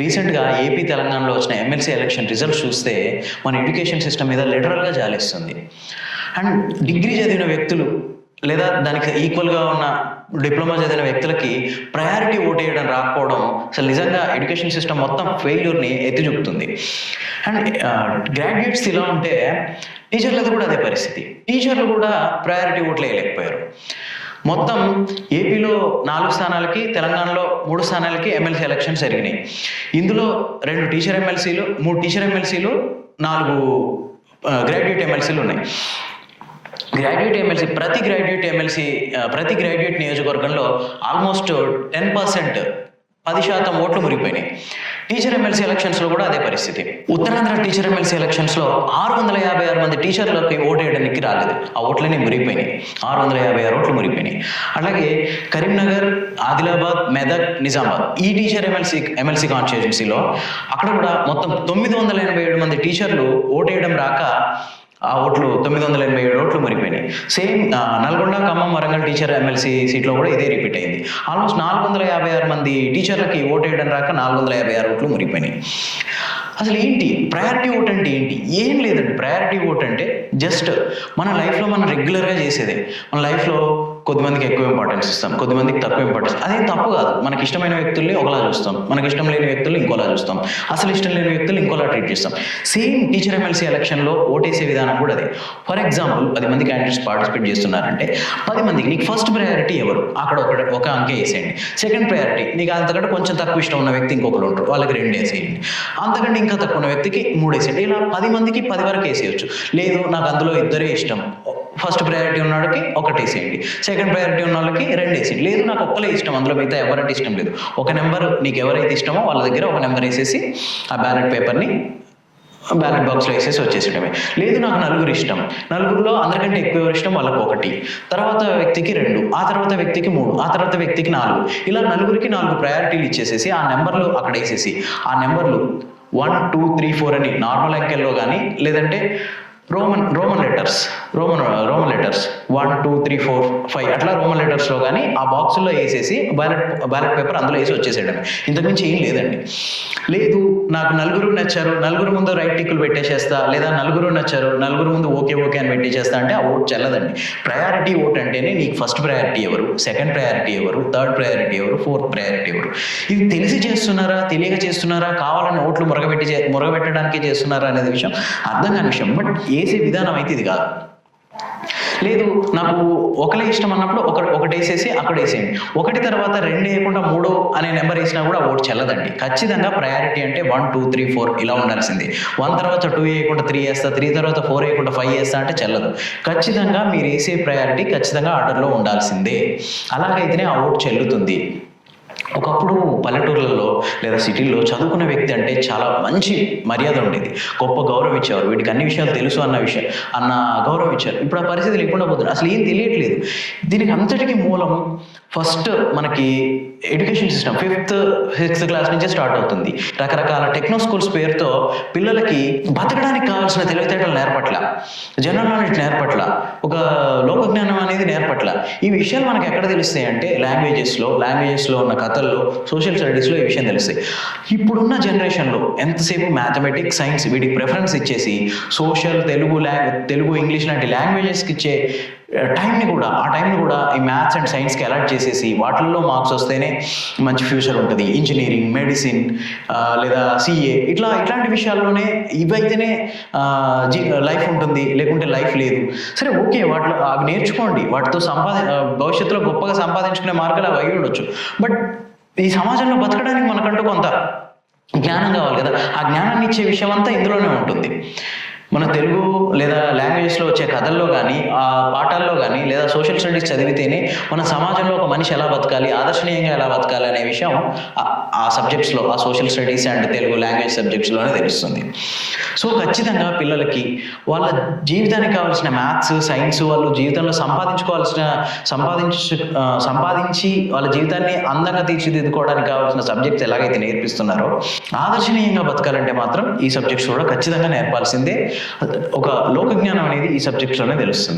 రీసెంట్గా ఏపీ తెలంగాణలో వచ్చిన ఎమ్మెల్సీ ఎలక్షన్ రిజల్ట్స్ చూస్తే మన ఎడ్యుకేషన్ సిస్టమ్ మీద లిటరల్గా జాలిస్తుంది. అండ్ డిగ్రీ చదివిన వ్యక్తులు లేదా దానికి ఈక్వల్గా ఉన్న డిప్లొమా చదివిన వ్యక్తులకి ప్రయారిటీ ఓట్ వేయడం రాకపోవడం అసలు నిజంగా ఎడ్యుకేషన్ సిస్టమ్ మొత్తం ఫెయిల్యూర్ని ఎత్తి చూపుతుంది. అండ్ గ్రాడ్యుయేట్స్ ఇలా ఉంటే టీచర్లది కూడా అదే పరిస్థితి. టీచర్లు కూడా ప్రయారిటీ ఓట్లు వేయలేకపోయారు. మొత్తం ఏపీలో నాలుగు స్థానాలకి తెలంగాణలో మూడు స్థానాలకి ఎమ్మెల్సీ ఎలక్షన్స్ జరిగినాయి. ఇందులో రెండు టీచర్ ఎమ్మెల్సీలు మూడు టీచర్ ఎమ్మెల్సీలు నాలుగు గ్రాడ్యుయేట్ ఎమ్మెల్సీలు ఉన్నాయి. గ్రాడ్యుయేట్ ఎమ్మెల్సీ ప్రతి గ్రాడ్యుయేట్ ఎమ్మెల్సీ ప్రతి గ్రాడ్యుయేట్ నియోజకవర్గంలో ఆల్మోస్ట్ టెన్ పర్సెంట్ పది శాతం ఓట్లు మురిగిపోయినాయి. టీచర్ ఎమ్మెల్సీ ఎలక్షన్స్లో కూడా అదే పరిస్థితి. ఉత్తరాంధ్ర టీచర్ ఎమ్మెల్సీ ఎలక్షన్స్లో ఆరు వందల యాభై ఆరు మంది టీచర్లకి ఓటు వేయడానికి రాలేదు. ఆ ఓట్లన్నీ మురిగిపోయినాయి. ఆరు వందల యాభై ఆరు ఓట్లు మురిగిపోయినాయి. అలాగే కరీంనగర్ ఆదిలాబాద్ మెదక్ నిజామాబాద్ ఈ టీచర్ ఎమ్మెల్సీ ఎమ్మెల్సీ కాన్స్టిట్యున్సీలో అక్కడ కూడా మొత్తం తొమ్మిది వందల ఎనభై ఏడు మంది టీచర్లు ఓటేయడం రాక ఆ ఓట్లు తొమ్మిది వందల ఎనభై ఏడు ఓట్లు మురిగిపోయినాయి same Nalgonda Khammam Warangal teacher MLC సీట్లో కూడా ఇదే రిపీట్ అయింది. ఆల్మోస్ట్ నాలుగు వందల యాభై ఆరు మంది టీచర్లకి ఓటు వేయడం రాక నాలుగు వందల యాభై ఆరు ఓట్లు మురిగిపోయినాయి అసలు ఏంటి? ప్రయారిటీ ఓట్ అంటే ఏంటి? ఏం లేదండి. ప్రయారిటీ ఓట్ అంటే జస్ట్ మన లైఫ్లో మనం రెగ్యులర్గా చేసేదే. మన లైఫ్లో కొద్దిమందికి ఎక్కువ ఇంపార్టెన్స్ ఇస్తాం కొద్దిమందికి తక్కువ ఇంపార్టెన్స్ అదే తప్పు కాదు. మనకి ఇష్టమైన వ్యక్తుల్ని ఒకలా చూస్తాం. మనకి ఇష్టం లేని వ్యక్తులు ఇంకోలా చూస్తాం. అసలు ఇష్టం లేని వ్యక్తులు ఇంకోలా ట్రీట్ చేస్తాం. సేమ్ టీచర్ ఎమ్మెల్సీ ఎలక్షన్లో ఓటేసే విధానం కూడా అదే. ఫర్ ఎగ్జాంపుల్ పది మంది క్యాండిడేట్స్ పార్టిసిపేట్ చేస్తున్నారంటే పది మందికి నీకు ఫస్ట్ ప్రయారిటీ ఎవరు? అక్కడ ఒక ఒక అంకె వేసేయండి. సెకండ్ ప్రయారిటీ నీకు అంతకంటే కొంచెం తక్కువ ఇష్టం ఉన్న వ్యక్తి ఇంకొకరు ఉంటారు. వాళ్ళకి రెండు వేసేయండి. అంతకంటే ఇంకా తక్కువ వ్యక్తికి మూడు వేసేయండి. ఇలా పది మందికి పది వరకు వేసేయచ్చు. లేదు నాకు అందులో ఇద్దరే ఇష్టం. ఫస్ట్ ప్రయారిటీ ఉన్నవాడికి ఒకటి వేసేయండి. సెకండ్ ప్రయారిటీ ఉన్న వాళ్ళకి రెండు వేసేయండి. లేదు నాకు ఒక్కలే ఇష్టం. అందులో మిగతా ఎవరంటే ఇష్టం లేదు. ఒక నెంబర్ నీకు ఎవరైతే ఇష్టమో వాళ్ళ దగ్గర ఒక నెంబర్ వేసేసి ఆ బ్యాలెట్ పేపర్ని బ్యాలెట్ బాక్స్లో వేసేసి వచ్చేసేయడమే. లేదు నాకు నలుగురు ఇష్టం. నలుగురిలో అందరికంటే ఎక్కువ ఎవరు ఇష్టం? వాళ్ళకి ఒకటి. తర్వాత వ్యక్తికి రెండు. ఆ తర్వాత వ్యక్తికి మూడు. ఆ తర్వాత వ్యక్తికి నాలుగు. ఇలా నలుగురికి నాలుగు ప్రయారిటీలు ఇచ్చేసేసి ఆ నెంబర్లు అక్కడ వేసేసి ఆ నెంబర్లు వన్ టూ త్రీ ఫోర్ అని నార్మల్ అంకెల్లో కానీ లేదంటే Roman Roman letters Roman Roman letters one two three four five అట్లా రోమన్ లెటర్స్లో కానీ ఆ బాక్సుల్లో వేసేసి బ్యాలెట్ బ్యాలెట్ పేపర్ అందులో వేసి వచ్చేసేయడం ఇంతకుమించి ఏం లేదండి. లేదు నాకు నలుగురు నచ్చారు. నలుగురు ముందు రైట్ టిక్కులు పెట్టేసేస్తా. లేదా నలుగురు నచ్చారు. నలుగురు ముందు ఓకే ఓకే అని పెట్టేసేస్తా అంటే ఆ ఓట్ చెల్లదండి. ప్రయారిటీ ఓట్ అంటేనే నీకు ఫస్ట్ ప్రయారిటీ ఎవరు? సెకండ్ ప్రయారిటీ ఎవరు? థర్డ్ ప్రయారిటీ ఎవరు? ఫోర్త్ ప్రయారిటీ ఎవరు? ఇది తెలిసి చేస్తున్నారా? తెలియక చేస్తున్నారా? కావాలని ఓట్లు మురగబెట్టి మురగబెట్టడానికే చేస్తున్నారా అనేది విషయం అర్థం కాని విషయం. బట్ వేసే విధానం అయితే ఇది కాదు. లేదు నాకు ఒకలే ఇష్టం అన్నప్పుడు ఒక ఒకటి వేసేసి అక్కడ వేసేయండి. ఒకటి తర్వాత రెండు వేయకుండా మూడు అనే నెంబర్ వేసినా కూడా ఓటు చెల్లదండి. ఖచ్చితంగా ప్రయారిటీ అంటే వన్ టూ త్రీ ఫోర్ ఇలా ఉండాల్సింది. వన్ తర్వాత టూ వేయకుండా త్రీ వేస్తా త్రీ తర్వాత ఫోర్ వేయకుండా ఫైవ్ వేస్తా అంటే చెల్లదు. ఖచ్చితంగా మీరు వేసే ప్రయారిటీ ఖచ్చితంగా ఆర్డర్లో ఉండాల్సిందే. అలాగైతేనే ఆ ఓటు చెల్లుతుంది. ఒకప్పుడు పల్లెటూర్లలో లేదా సిటీల్లో చదువుకున్న వ్యక్తి అంటే చాలా మంచి మర్యాద ఉండేది. గొప్ప గౌరవం ఇచ్చేవారు. వీటికి అన్ని విషయాలు తెలుసు అన్న విషయం అన్న గౌరవం ఇచ్చారు. ఇప్పుడు ఆ పరిస్థితి లేకుండా పోతుంది అసలు ఏం తెలియట్లేదు. దీనికి అంతటికి మూలం ఫస్ట్ మనకి education system fifth sixth class నుంచే స్టార్ట్ అవుతుంది. రకరకాల టెక్నో స్కూల్స్ పేరుతో పిల్లలకి బతకడానికి కావాల్సిన తెలివితేటలు నేర్పట్ల జనరల్ నాలెడ్జ్ నేర్పట్ల ఒక లోకజ్ఞానం అనేది నేర్పట్ల. ఈ విషయాలు మనకి ఎక్కడ తెలుస్తాయి అంటే లాంగ్వేజెస్లో లాంగ్వేజెస్లో ఉన్న కథల్లో సోషల్ స్టడీస్లో ఈ విషయం తెలుస్తాయి. ఇప్పుడున్న జనరేషన్లో ఎంతసేపు మ్యాథమెటిక్స్ సైన్స్ వీటికి ప్రిఫరెన్స్ ఇచ్చేసి సోషల్ తెలుగు లాంగ్ తెలుగు ఇంగ్లీష్ లాంటి లాంగ్వేజెస్కి ఇచ్చే టైంని కూడా ఆ టైంని కూడా ఈ మ్యాథ్స్ అండ్ సైన్స్కి అలర్ట్ చేసేసి వాటిల్లో మార్క్స్ వస్తేనే మంచి ఫ్యూచర్ ఉంటుంది. ఇంజనీరింగ్ మెడిసిన్ లేదా సిఏ ఇట్లా ఇట్లాంటి విషయాల్లోనే ఇవైతేనే లైఫ్ ఉంటుంది లేకుంటే లైఫ్ లేదు. సరే ఓకే వాటిలో అవి నేర్చుకోండి. వాటితో సంపాది భవిష్యత్తులో గొప్పగా సంపాదించుకునే మార్గాలు అవి అయి ఉండొచ్చు. బట్ ఈ సమాజంలో బతకడానికి మనకంటూ కొంత జ్ఞానం కావాలి కదా. ఆ జ్ఞానాన్ని ఇచ్చే విషయం అంతా ఇందులోనే ఉంటుంది. మన తెలుగు లేదా లాంగ్వేజ్లో వచ్చే కథల్లో కానీ ఆ పాఠాల్లో కానీ లేదా సోషల్ స్టడీస్ చదివితేనే మన సమాజంలో ఒక మనిషి ఎలా బతకాలి ఆదర్శనీయంగా ఎలా బతకాలి అనే విషయం ఆ- సబ్జెక్ట్స్లో ఆ social studies and Telugu language సబ్జెక్ట్స్లోనే తెలుస్తుంది. సో ఖచ్చితంగా పిల్లలకి వాళ్ళ జీవితానికి కావాల్సిన మ్యాథ్స్ సైన్స్ వాళ్ళు జీవితంలో సంపాదించుకోవాల్సిన సంపాదించు సంపాదించి వాళ్ళ జీవితాన్ని అందంగా తీర్చిదిద్దుకోవడానికి కావాల్సిన సబ్జెక్ట్స్ ఎలాగైతే నేర్పిస్తున్నారో ఆదర్శనీయంగా బతకాలంటే మాత్రం ఈ సబ్జెక్ట్స్ కూడా ఖచ్చితంగా నేర్పాల్సిందే. ఒక లోక జ్ఞానం అనేది ఈ సబ్జెక్ట్లోనే తెలుస్తుంది.